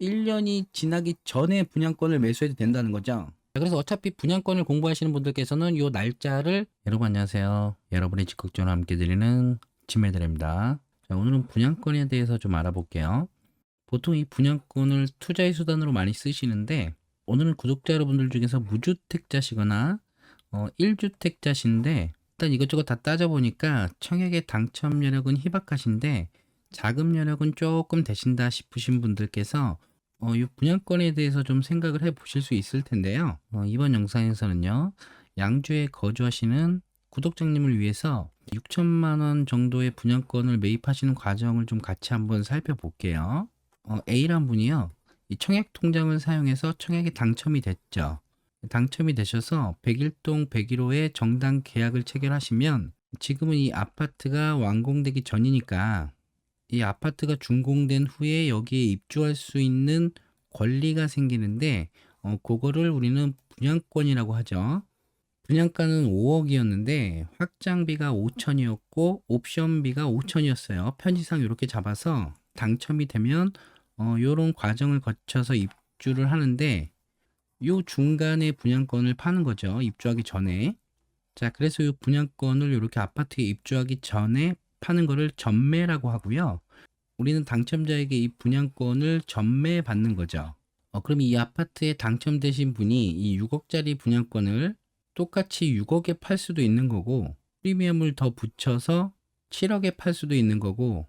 1년이 지나기 전에 분양권을 매수해도 된다는 거죠. 자, 그래서 어차피 분양권을 공부하시는 분들께서는 이 날짜를 여러분 안녕하세요. 여러분의 직극전화 함께 드리는 지메드입니다. 자, 오늘은 분양권에 대해서 좀 알아볼게요. 보통 이 분양권을 투자의 수단으로 많이 쓰시는데 오늘은 구독자 여러분들 중에서 무주택자시거나 어, 1주택자신데 일단 이것저것 다 따져보니까 청약의 당첨 여력은 희박하신데 자금 여력은 조금 되신다 싶으신 분들께서 어, 이 분양권에 대해서 좀 생각을 해 보실 수 있을 텐데요. 어, 이번 영상에서는요, 양주에 거주하시는 구독자님을 위해서 6천만 원 정도의 분양권을 매입하시는 과정을 좀 같이 한번 살펴볼게요. 어, A란 분이요, 이 청약 통장을 사용해서 청약에 당첨이 됐죠. 당첨이 되셔서 101동 101호에 정당 계약을 체결하시면 지금은 이 아파트가 완공되기 전이니까 이 아파트가 준공된 후에 여기에 입주할 수 있는 권리가 생기는데 어, 그거를 우리는 분양권이라고 하죠. 분양가는 5억이었는데 확장비가 5천이었고 옵션비가 5천이었어요. 편지상 이렇게 잡아서 당첨이 되면 어, 이런 과정을 거쳐서 입주를 하는데 요 중간에 분양권을 파는 거죠. 입주하기 전에. 자, 그래서 이 분양권을 이렇게 아파트에 입주하기 전에 파는 거를 전매라고 하고요. 우리는 당첨자에게 이 분양권을 전매 받는 거죠. 어, 그럼 이 아파트에 당첨되신 분이 이 6억짜리 분양권을 똑같이 6억에 팔 수도 있는 거고, 프리미엄을 더 붙여서 7억에 팔 수도 있는 거고,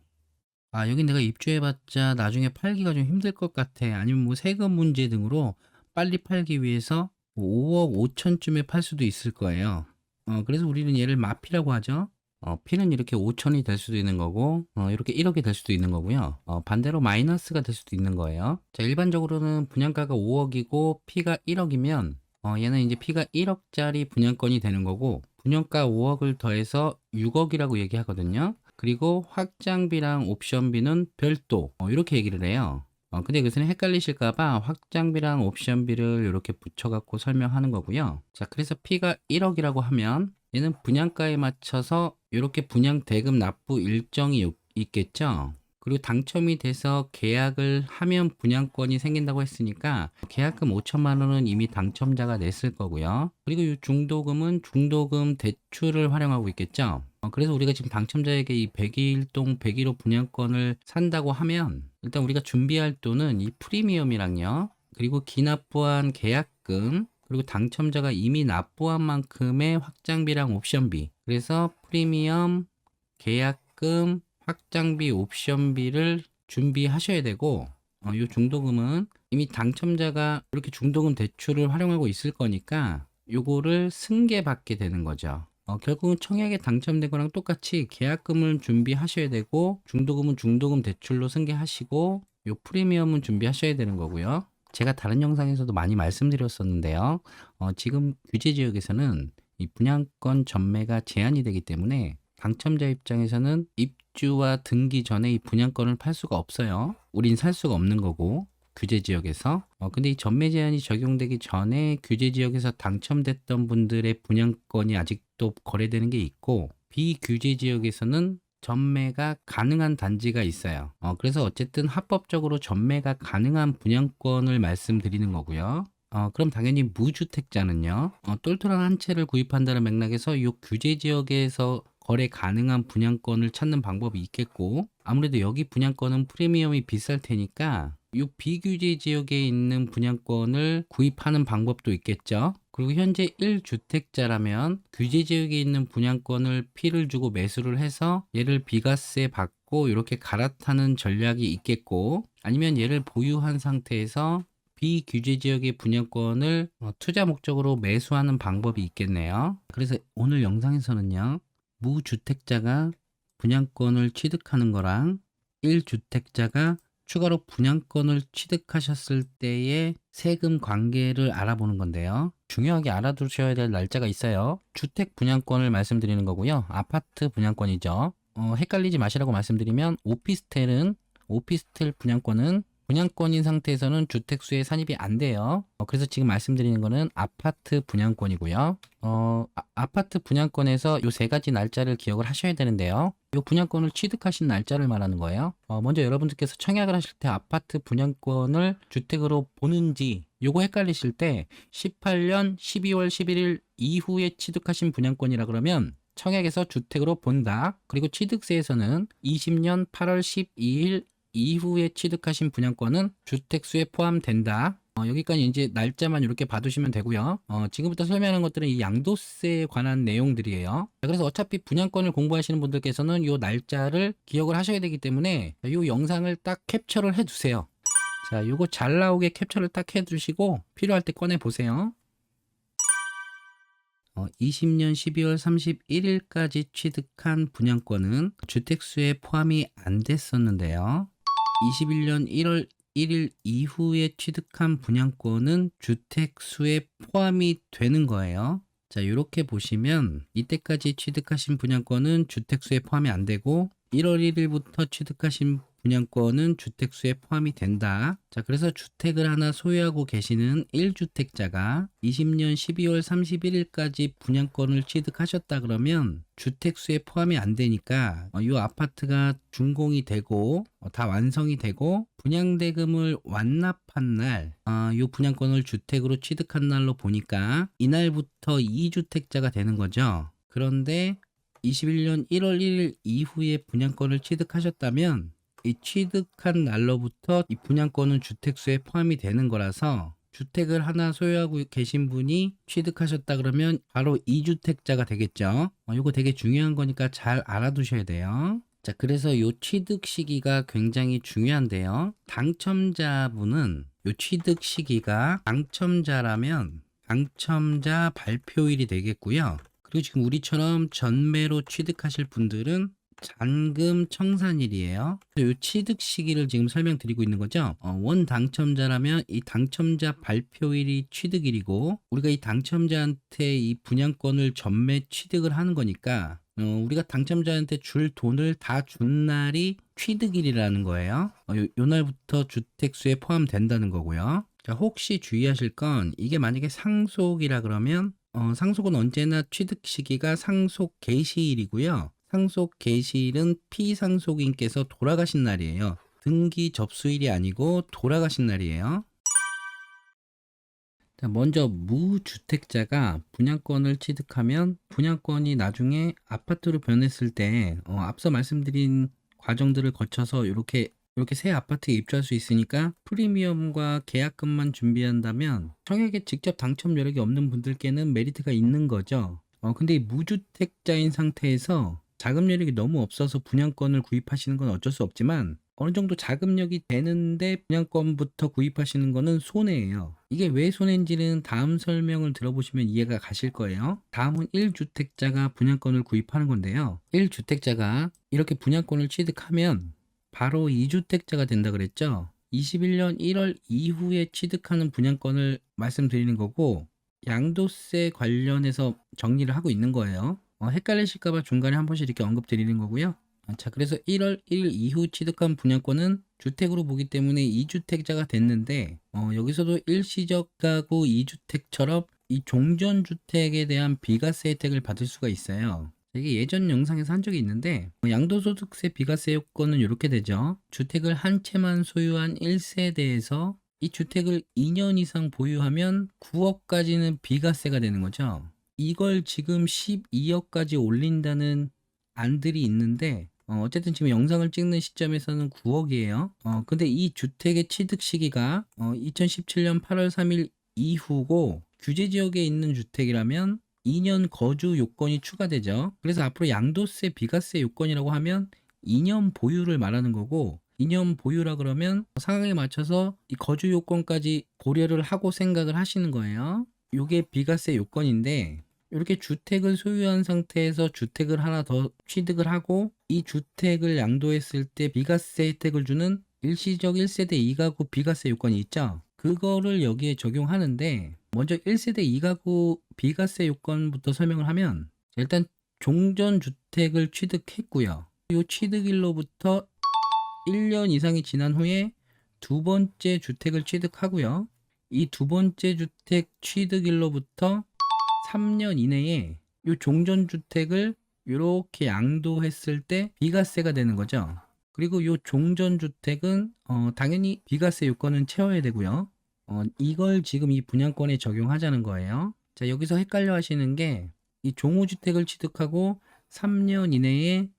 아, 여기 내가 입주해봤자 나중에 팔기가 좀 힘들 것 같아. 아니면 뭐 세금 문제 등으로 빨리 팔기 위해서 5억 5천쯤에 팔 수도 있을 거예요. 어, 그래서 우리는 얘를 마피라고 하죠. 어, P는 이렇게 5천이 될 수도 있는 거고, 어, 이렇게 1억이 될 수도 있는 거고요. 어, 반대로 마이너스가 될 수도 있는 거예요. 자, 일반적으로는 분양가가 5억이고 P가 1억이면, 어, 얘는 이제 P가 1억짜리 분양권이 되는 거고, 분양가 5억을 더해서 6억이라고 얘기하거든요. 그리고 확장비랑 옵션비는 별도, 어, 이렇게 얘기를 해요. 어, 근데 그것은 헷갈리실까봐 확장비랑 옵션비를 이렇게 붙여갖고 설명하는 거고요. 자, 그래서 P가 1억이라고 하면 얘는 분양가에 맞춰서 이렇게 분양 대금 납부 일정이 있- 있겠죠. 그리고 당첨이 돼서 계약을 하면 분양권이 생긴다고 했으니까 계약금 5천만 원은 이미 당첨자가 냈을 거고요. 그리고 이 중도금은 중도금 대출을 활용하고 있겠죠. 어, 그래서 우리가 지금 당첨자에게 이 101동 101호 분양권을 산다고 하면 일단 우리가 준비할 돈은 이 프리미엄이랑요. 그리고 기납부한 계약금 그리고 당첨자가 이미 납부한 만큼의 확장비랑 옵션비. 그래서 프리미엄, 계약금, 확장비, 옵션비를 준비하셔야 되고, 어, 이 중도금은 이미 당첨자가 이렇게 중도금 대출을 활용하고 있을 거니까 요거를 승계받게 되는 거죠. 어, 결국은 청약에 당첨된 거랑 똑같이 계약금을 준비하셔야 되고, 중도금은 중도금 대출로 승계하시고, 요 프리미엄은 준비하셔야 되는 거고요. 제가 다른 영상에서도 많이 말씀드렸었는데요. 어, 지금 규제 지역에서는 이 분양권 전매가 제한이 되기 때문에 당첨자 입장에서는 입주와 등기 전에 이 분양권을 팔 수가 없어요. 우린 살 수가 없는 거고 규제 지역에서. 어, 근데 이 전매 제한이 적용되기 전에 규제 지역에서 당첨됐던 분들의 분양권이 아직도 거래되는 게 있고 비규제 지역에서는 전매가 가능한 단지가 있어요. 어, 그래서 어쨌든 합법적으로 전매가 가능한 분양권을 말씀드리는 거고요. 어, 그럼 당연히 무주택자는요, 어, 똘똘한 한 채를 구입한다는 맥락에서 이 규제 지역에서 거래 가능한 분양권을 찾는 방법이 있겠고, 아무래도 여기 분양권은 프리미엄이 비쌀 테니까, 이 비규제 지역에 있는 분양권을 구입하는 방법도 있겠죠. 그리고 현재 1주택자라면 규제 지역에 있는 분양권을 피를 주고 매수를 해서 얘를 비과세 받고 이렇게 갈아타는 전략이 있겠고 아니면 얘를 보유한 상태에서 비규제 지역의 분양권을 어, 투자 목적으로 매수하는 방법이 있겠네요. 그래서 오늘 영상에서는요. 무주택자가 분양권을 취득하는 거랑 1주택자가 추가로 분양권을 취득하셨을 때의 세금 관계를 알아보는 건데요. 중요하게 알아두셔야 될 날짜가 있어요. 주택 분양권을 말씀드리는 거고요. 아파트 분양권이죠. 어, 헷갈리지 마시라고 말씀드리면 오피스텔은 오피스텔 분양권은 분양권인 상태에서는 주택수에 산입이 안 돼요. 어, 그래서 지금 말씀드리는 거는 아파트 분양권이고요. 어, 아, 아파트 분양권에서 요 세 가지 날짜를 기억을 하셔야 되는데요. 이 분양권을 취득하신 날짜를 말하는 거예요. 어, 먼저 여러분들께서 청약을 하실 때 아파트 분양권을 주택으로 보는지 요거 헷갈리실 때 18년 12월 11일 이후에 취득하신 분양권이라 그러면 청약에서 주택으로 본다. 그리고 취득세에서는 20년 8월 12일 이후에 취득하신 분양권은 주택수에 포함된다. 어, 여기까지 이제 날짜만 이렇게 봐두시면 되고요. 어, 지금부터 설명하는 것들은 이 양도세에 관한 내용들이에요. 자, 그래서 어차피 분양권을 공부하시는 분들께서는 이 날짜를 기억을 하셔야 되기 때문에 이 영상을 딱 캡처를 해두세요. 자, 요거 잘 나오게 캡처를 딱 해두시고 필요할 때 꺼내 보세요. 어, 20년 12월 31일까지 취득한 분양권은 주택수에 포함이 안 됐었는데요. 21년 1월 1일 이후에 취득한 분양권은 주택 수에 포함이 되는 거예요. 자, 이렇게 보시면 이때까지 취득하신 분양권은 주택 수에 포함이 안 되고 1월 1일부터 취득하신 분양권은 주택수에 포함이 된다. 자, 그래서 주택을 하나 소유하고 계시는 1주택자가 20년 12월 31일까지 분양권을 취득하셨다 그러면 주택수에 포함이 안 되니까 어, 이 아파트가 준공이 되고 어, 다 완성이 되고 분양대금을 완납한 날, 아, 이 분양권을 주택으로 취득한 날로 보니까 이날부터 2주택자가 되는 거죠. 그런데 21년 1월 1일 이후에 분양권을 취득하셨다면 이 취득한 날로부터 이 분양권은 주택수에 포함이 되는 거라서 주택을 하나 소유하고 계신 분이 취득하셨다 그러면 바로 2주택자가 되겠죠. 어, 이거 되게 중요한 거니까 잘 알아두셔야 돼요. 자, 그래서 요 취득 시기가 굉장히 중요한데요. 당첨자분은 요 취득 시기가 당첨자라면 당첨자 발표일이 되겠고요. 그리고 지금 우리처럼 전매로 취득하실 분들은 잔금 청산일이에요. 이 취득 시기를 지금 설명드리고 있는 거죠. 어, 원 당첨자라면 이 당첨자 발표일이 취득일이고 우리가 이 당첨자한테 이 분양권을 전매 취득을 하는 거니까 어, 우리가 당첨자한테 줄 돈을 다 준 날이 취득일이라는 거예요. 어, 요, 요 날부터 주택수에 포함된다는 거고요. 자, 혹시 주의하실 건 이게 만약에 상속이라 그러면 어, 상속은 언제나 취득 시기가 상속 개시일이고요. 상속 개시일은 피상속인께서 돌아가신 날이에요. 등기 접수일이 아니고 돌아가신 날이에요. 자, 먼저 무주택자가 분양권을 취득하면 분양권이 나중에 아파트로 변했을 때 어, 앞서 말씀드린 과정들을 거쳐서 이렇게 이렇게 새 아파트에 입주할 수 있으니까 프리미엄과 계약금만 준비한다면 청약에 직접 당첨 여력이 없는 분들께는 메리트가 있는 거죠. 어, 근데 이 무주택자인 상태에서 자금 여력이 너무 없어서 분양권을 구입하시는 건 어쩔 수 없지만 어느 정도 자금력이 되는데 분양권부터 구입하시는 거는 손해예요. 이게 왜 손해인지는 다음 설명을 들어보시면 이해가 가실 거예요. 다음은 1주택자가 분양권을 구입하는 건데요. 1주택자가 이렇게 분양권을 취득하면 바로 2주택자가 된다 그랬죠. 21년 1월 이후에 취득하는 분양권을 말씀드리는 거고 양도세 관련해서 정리를 하고 있는 거예요. 어, 헷갈리실까봐 중간에 한 번씩 이렇게 언급드리는 거고요. 아, 자, 그래서 1월 1일 이후 취득한 분양권은 주택으로 보기 때문에 2주택자가 됐는데 어, 여기서도 일시적 가구 2주택처럼 이 종전 주택에 대한 비과세 혜택을 받을 수가 있어요. 이게 예전 영상에서 한 적이 있는데 어, 양도소득세 비과세 요건은 이렇게 되죠. 주택을 한 채만 소유한 1세대에서 이 주택을 2년 이상 보유하면 9억까지는 비과세가 되는 거죠. 이걸 지금 12억까지 올린다는 안들이 있는데 어, 어쨌든 지금 영상을 찍는 시점에서는 9억이에요. 어, 근데 이 주택의 취득 시기가 어, 2017년 8월 3일 이후고 규제 지역에 있는 주택이라면 2년 거주 요건이 추가되죠. 그래서 앞으로 양도세, 비과세 요건이라고 하면 2년 보유를 말하는 거고 2년 보유라 그러면 상황에 맞춰서 이 거주 요건까지 고려를 하고 생각을 하시는 거예요. 이게 비과세 요건인데 이렇게 주택을 소유한 상태에서 주택을 하나 더 취득을 하고 이 주택을 양도했을 때 비과세 혜택을 주는 일시적 1세대 2가구 비과세 요건이 있죠. 그거를 여기에 적용하는데 먼저 1세대 2가구 비과세 요건부터 설명을 하면 일단 종전 주택을 취득했고요. 이 취득일로부터 1년 이상이 지난 후에 두 번째 주택을 취득하고요. 이 두 번째 주택 취득일로부터 3년 이내에 이 종전주택을 이렇게 양도했을 때 비과세가 되는 거죠. 그리고 요 종전주택은 어, 당연히 비과세 요건은 채워야 되고요. 어, 이걸 지금 이 분양권에 적용하자는 거예요. 자, 여기서 헷갈려 하시는 게 이 종우주택을 취득하고 3년 이내에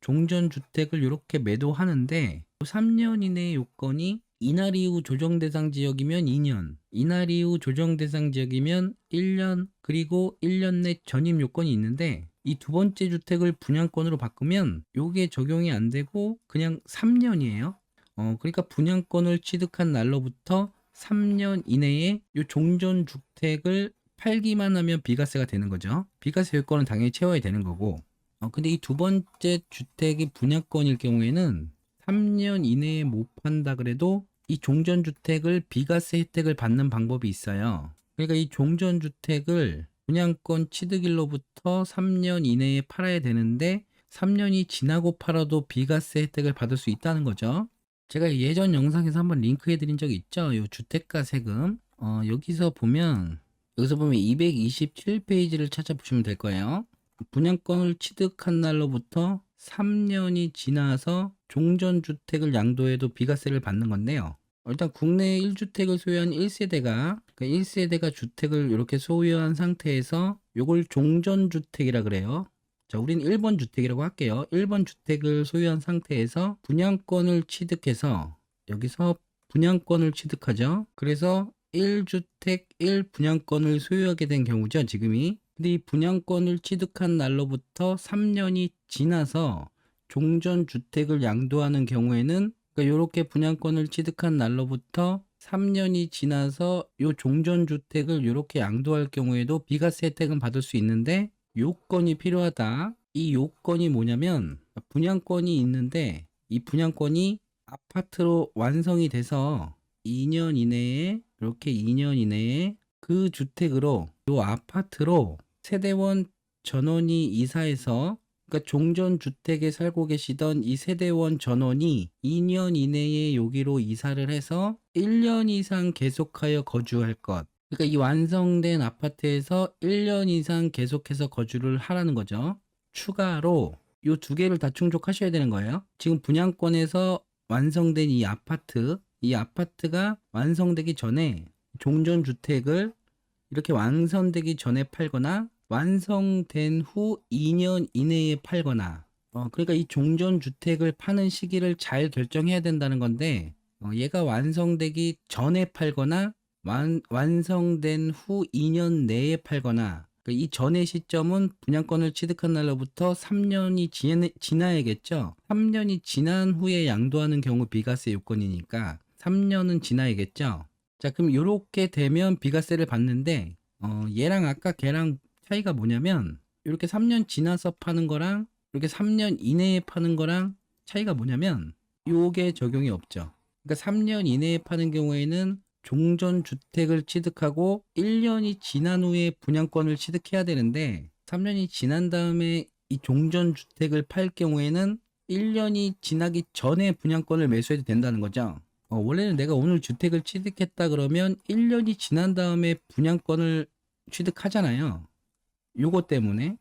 종전주택을 이렇게 매도하는데 3년 이내의 요건이 이날 이후 조정 대상 지역이면 2년, 이날 이후 조정 대상 지역이면 1년, 그리고 1년 내 전입 요건이 있는데 이 두 번째 주택을 분양권으로 바꾸면 요게 적용이 안 되고 그냥 3년이에요. 어, 그러니까 분양권을 취득한 날로부터 3년 이내에 요 종전 주택을 팔기만 하면 비과세가 되는 거죠. 비과세 요건은 당연히 채워야 되는 거고. 어, 근데 이 두 번째 주택이 분양권일 경우에는 3년 이내에 못 판다 그래도 이 종전주택을 비과세 혜택을 받는 방법이 있어요. 그러니까 이 종전주택을 분양권 취득일로부터 3년 이내에 팔아야 되는데 3년이 지나고 팔아도 비과세 혜택을 받을 수 있다는 거죠. 제가 예전 영상에서 한번 링크해 드린 적이 있죠. 이 주택가 세금. 어, 여기서 보면 여기서 보면 227페이지를 찾아보시면 될 거예요. 분양권을 취득한 날로부터 3년이 지나서 종전주택을 양도해도 비과세를 받는 건데요. 일단 국내 1주택을 소유한 1세대가 그 1세대가 주택을 이렇게 소유한 상태에서 요걸 종전주택이라 그래요. 자, 우린 1번 주택이라고 할게요. 1번 주택을 소유한 상태에서 분양권을 취득해서 여기서 분양권을 취득하죠. 그래서 1주택 1분양권을 소유하게 된 경우죠, 지금이. 근데 이 분양권을 취득한 날로부터 3년이 지나서 종전 주택을 양도하는 경우에는 그러니까 이렇게 분양권을 취득한 날로부터 3년이 지나서 이 종전 주택을 이렇게 양도할 경우에도 비과세 혜택은 받을 수 있는데 요건이 필요하다. 이 요건이 뭐냐면 분양권이 있는데 이 분양권이 아파트로 완성이 돼서 2년 이내에 이렇게 2년 이내에 그 주택으로 요 아파트로 세대원 전원이 이사해서 그러니까 종전 주택에 살고 계시던 이 세대원 전원이 2년 이내에 여기로 이사를 해서 1년 이상 계속하여 거주할 것. 그러니까 이 완성된 아파트에서 1년 이상 계속해서 거주를 하라는 거죠. 추가로 요두 개를 다 충족하셔야 되는 거예요. 지금 분양권에서 완성된 이 아파트, 이 아파트가 완성되기 전에 종전 주택을 이렇게 완성되기 전에 팔거나 완성된 후 2년 이내에 팔거나 어, 그러니까 이 종전 주택을 파는 시기를 잘 결정해야 된다는 건데 어, 얘가 완성되기 전에 팔거나 완, 완성된 후 2년 내에 팔거나 그이 전의 시점은 분양권을 취득한 날로부터 3년이 지, 지나야겠죠. 3년이 지난 후에 양도하는 경우 비과세 요건이니까 3년은 지나야겠죠. 자, 그럼 이렇게 되면 비과세를 받는데 어, 얘랑 아까 걔랑 차이가 뭐냐면 이렇게 3년 지나서 파는 거랑 이렇게 3년 이내에 파는 거랑 차이가 뭐냐면 요게 적용이 없죠. 그러니까 3년 이내에 파는 경우에는 종전 주택을 취득하고 1년이 지난 후에 분양권을 취득해야 되는데 3년이 지난 다음에 이 종전 주택을 팔 경우에는 1년이 지나기 전에 분양권을 매수해도 된다는 거죠. 어, 원래는 내가 오늘 주택을 취득했다 그러면 1년이 지난 다음에 분양권을 취득하잖아요. 요거 때문에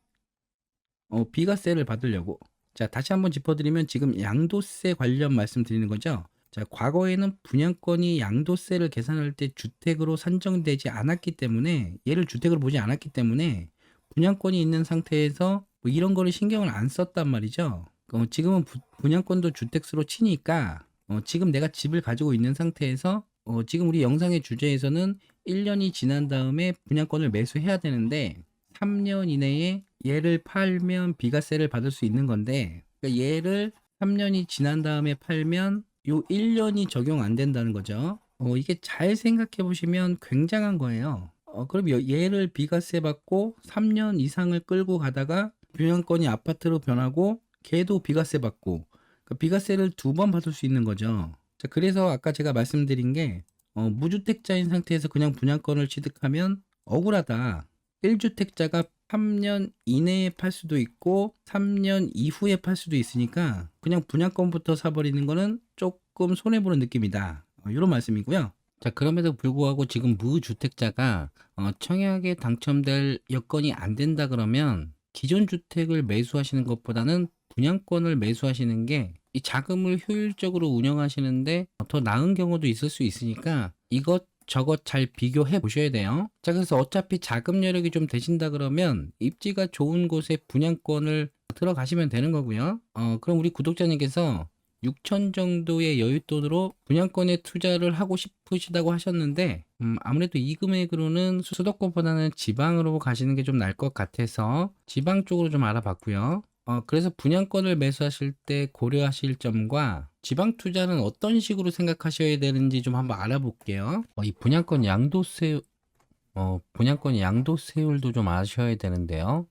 어, 비과세를 받으려고. 자, 다시 한번 짚어드리면 지금 양도세 관련 말씀드리는 거죠. 자, 과거에는 분양권이 양도세를 계산할 때 주택으로 산정되지 않았기 때문에 얘를 주택으로 보지 않았기 때문에 분양권이 있는 상태에서 뭐 이런 거를 신경을 안 썼단 말이죠. 어, 지금은 부, 분양권도 주택수로 치니까 어, 지금 내가 집을 가지고 있는 상태에서 어, 지금 우리 영상의 주제에서는 1년이 지난 다음에 분양권을 매수해야 되는데 3년 이내에 얘를 팔면 비과세를 받을 수 있는 건데 그러니까 얘를 3년이 지난 다음에 팔면 요 1년이 적용 안 된다는 거죠. 어, 이게 잘 생각해 보시면 굉장한 거예요. 어, 그럼 여- 얘를 비과세 받고 3년 이상을 끌고 가다가 분양권이 아파트로 변하고 걔도 비과세 받고 그러니까 비과세를 두 번 받을 수 있는 거죠. 자, 그래서 아까 제가 말씀드린 게 어, 무주택자인 상태에서 그냥 분양권을 취득하면 억울하다. 1주택자가 3년 이내에 팔 수도 있고 3년 이후에 팔 수도 있으니까 그냥 분양권부터 사버리는 거는 조금 손해보는 느낌이다. 어, 이런 말씀이고요. 자, 그럼에도 불구하고 지금 무주택자가 어, 청약에 당첨될 여건이 안 된다 그러면 기존 주택을 매수하시는 것보다는 분양권을 매수하시는 게 이 자금을 효율적으로 운영하시는데 더 나은 경우도 있을 수 있으니까 이것 저것 잘 비교해 보셔야 돼요. 자, 그래서 어차피 자금 여력이 좀 되신다 그러면 입지가 좋은 곳에 분양권을 들어가시면 되는 거고요. 어, 그럼 우리 구독자님께서 6천 정도의 여윳돈으로 분양권에 투자를 하고 싶으시다고 하셨는데 음, 아무래도 이 금액으로는 수도권보다는 지방으로 가시는 게 좀 나을 것 같아서 지방 쪽으로 좀 알아봤고요. 어, 그래서 분양권을 매수하실 때 고려하실 점과 지방 투자는 어떤 식으로 생각하셔야 되는지 좀 한번 알아볼게요. 어, 이 분양권 양도세 어, 분양권 양도세율도 좀 아셔야 되는데요.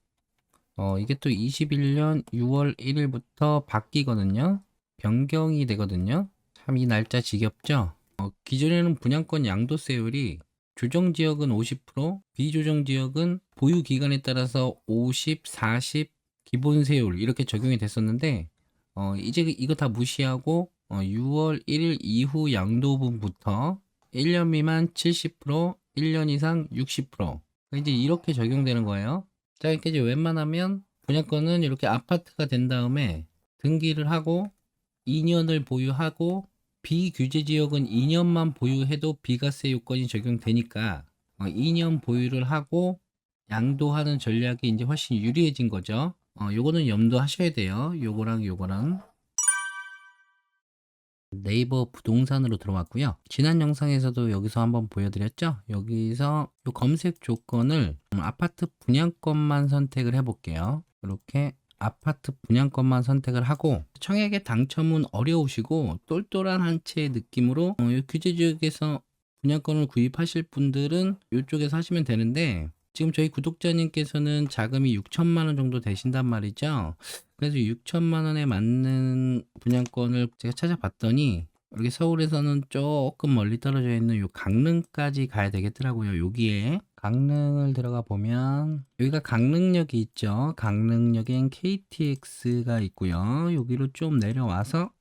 어, 이게 또 21년 6월 1일부터 바뀌거든요. 변경이 되거든요. 참 이 날짜 지겹죠? 어, 기존에는 분양권 양도세율이 조정 지역은 50%, 비조정 지역은 보유 기간에 따라서 50, 40 기본 세율 이렇게 적용이 됐었는데 어, 이제 이거 다 무시하고 어, 6월 1일 이후 양도분부터 1년 미만 70%, 1년 이상 60%. 이제 이렇게 적용되는 거예요. 자, 이렇게 이제 웬만하면 분양권은 이렇게 아파트가 된 다음에 등기를 하고 2년을 보유하고 비규제 지역은 2년만 보유해도 비과세 요건이 적용되니까 어, 2년 보유를 하고 양도하는 전략이 이제 훨씬 유리해진 거죠. 어, 요거는 염두하셔야 돼요. 요거랑 요거랑 네이버 부동산으로 들어왔고요. 지난 영상에서도 여기서 한번 보여드렸죠. 여기서 요 검색 조건을 음, 아파트 분양권만 선택을 해볼게요. 이렇게 아파트 분양권만 선택을 하고 청약의 당첨은 어려우시고 똘똘한 한 채의 느낌으로 어, 요 규제 지역에서 분양권을 구입하실 분들은 이쪽에서 하시면 되는데 지금 저희 구독자님께서는 자금이 6천만 원 정도 되신단 말이죠. 그래서 6천만 원에 맞는 분양권을 제가 찾아봤더니 여기 서울에서는 조금 멀리 떨어져 있는 요 강릉까지 가야 되겠더라고요. 여기에 강릉을 들어가 보면 여기가 강릉역이 있죠. 강릉역엔 KTX가 있고요. 여기로 좀 내려와서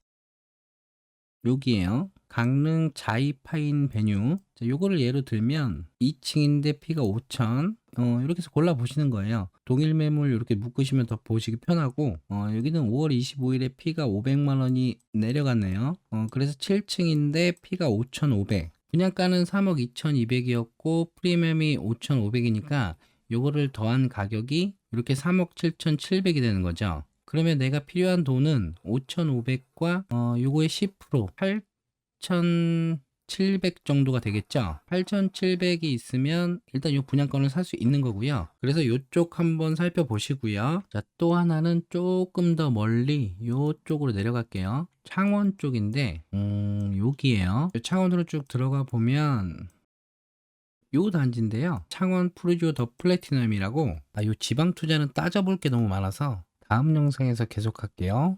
여기에요. 강릉 자이파인 베뉴. 자, 요거를 예로 들면 2층인데 피가 5천. 어, 이렇게 해서 골라 보시는 거예요. 동일 매물 이렇게 묶으시면 더 보시기 편하고, 어, 여기는 5월 25일에 피가 500만 원이 내려갔네요. 어, 그래서 7층인데 피가 5,500. 분양가는 3억 2,200이었고 프리미엄이 5,500이니까 요거를 더한 가격이 이렇게 3억 7,700이 되는 거죠. 그러면 내가 필요한 돈은 5,500과 어, 요거의 10% 8,700 정도가 되겠죠. 8,700이 있으면 일단 요 분양권을 살 수 있는 거고요. 그래서 요쪽 한번 살펴보시고요. 자, 또 하나는 조금 더 멀리 요쪽으로 내려갈게요. 창원 쪽인데 음, 여기에요. 요 창원으로 쭉 들어가 보면 요 단지인데요. 창원 프루지오 더 플래티넘이라고 아, 요 지방 투자는 따져볼 게 너무 많아서 다음 영상에서 계속 할게요.